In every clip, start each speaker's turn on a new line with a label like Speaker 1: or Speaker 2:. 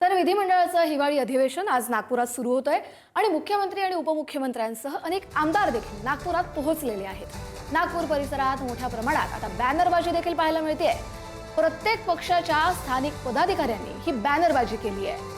Speaker 1: तर विधिमंडळाचं हिवाळी अधिवेशन आज नागपुरात सुरू होत आहे आणि मुख्यमंत्री आणि उपमुख्यमंत्र्यांसह अनेक आमदार देखील नागपुरात पोहोचलेले आहेत. नागपूर परिसरात मोठ्या प्रमाणात आता बॅनरबाजी देखील पाहायला मिळते प्रत्येक पक्षाच्या स्थानिक पदाधिकाऱ्यांनी ही बॅनरबाजी केली आहे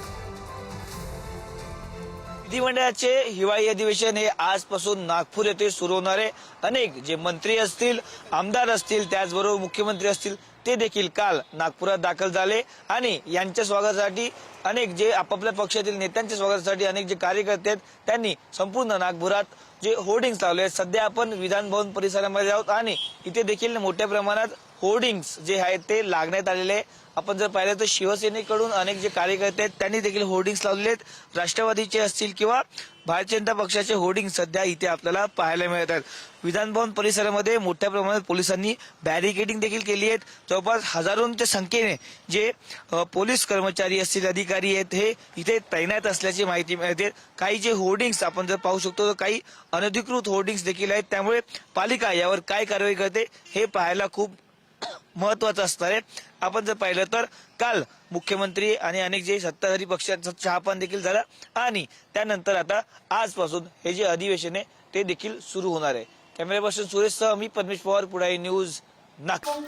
Speaker 2: विधिमंडळाचे हिवाळी अधिवेशन हे आजपासून नागपूर येथे सुरू होणार आहे. अनेक जे मंत्री असतील आमदार असतील त्याचबरोबर मुख्यमंत्री असतील ते देखील काल नागपुरात दाखल झाले. आणि यांच्या स्वागतासाठी अनेक जे आपापल्या पक्षातील नेत्यांच्या स्वागतासाठी अनेक जे कार्यकर्ते आहेत त्यांनी संपूर्ण नागपुरात जे होर्डिंग्स लावले आहेत. सध्या आपण विधानभवन परिसरामध्ये आहोत आणि इथे देखील मोठ्या प्रमाणात होर्डिंग्स जे आहेत ते लागण्यात आलेले आहे. आपण जर पाहिलं तर शिवसेनेकडून अनेक जे कार्यकर्ते आहेत त्यांनी देखील होर्डिंग्स लावलेले आहेत. राष्ट्रवादीचे असतील किंवा भारतीय जनता पक्षाचे होर्डिंग सध्या इथे आपल्याला पाहायला मिळत आहेत. विधानभवन परिसरामध्ये मोठ्या प्रमाणात पोलिसांनी बॅरिकेडिंग देखील केली आहेत. जवळपास हजारोंच्या संख्येने जे पोलीस कर्मचारी असतील अधिकारी आहेत हे इथे तैनात असल्याची माहिती मिळते. काही जे होर्डिंग्स आपण जर पाहू शकतो तर काही अनधिकृत होर्डिंग्स देखील आहेत. त्यामुळे पालिका यावर काय कारवाई करते हे पाहायला खूप महत्वाचं असणार आहे आपण जर पाहिलं तर काल मुख्यमंत्री आणि अनेक जे सत्ताधारी पक्षांचा चहापान देखील झाला आणि त्यानंतर आता आजपासून हे जे अधिवेशन आहे ते देखील सुरू होणार आहे. कॅमेऱ्यापासून सुरेश सह मी परमेश पवार पुढाई न्यूज नागपूर.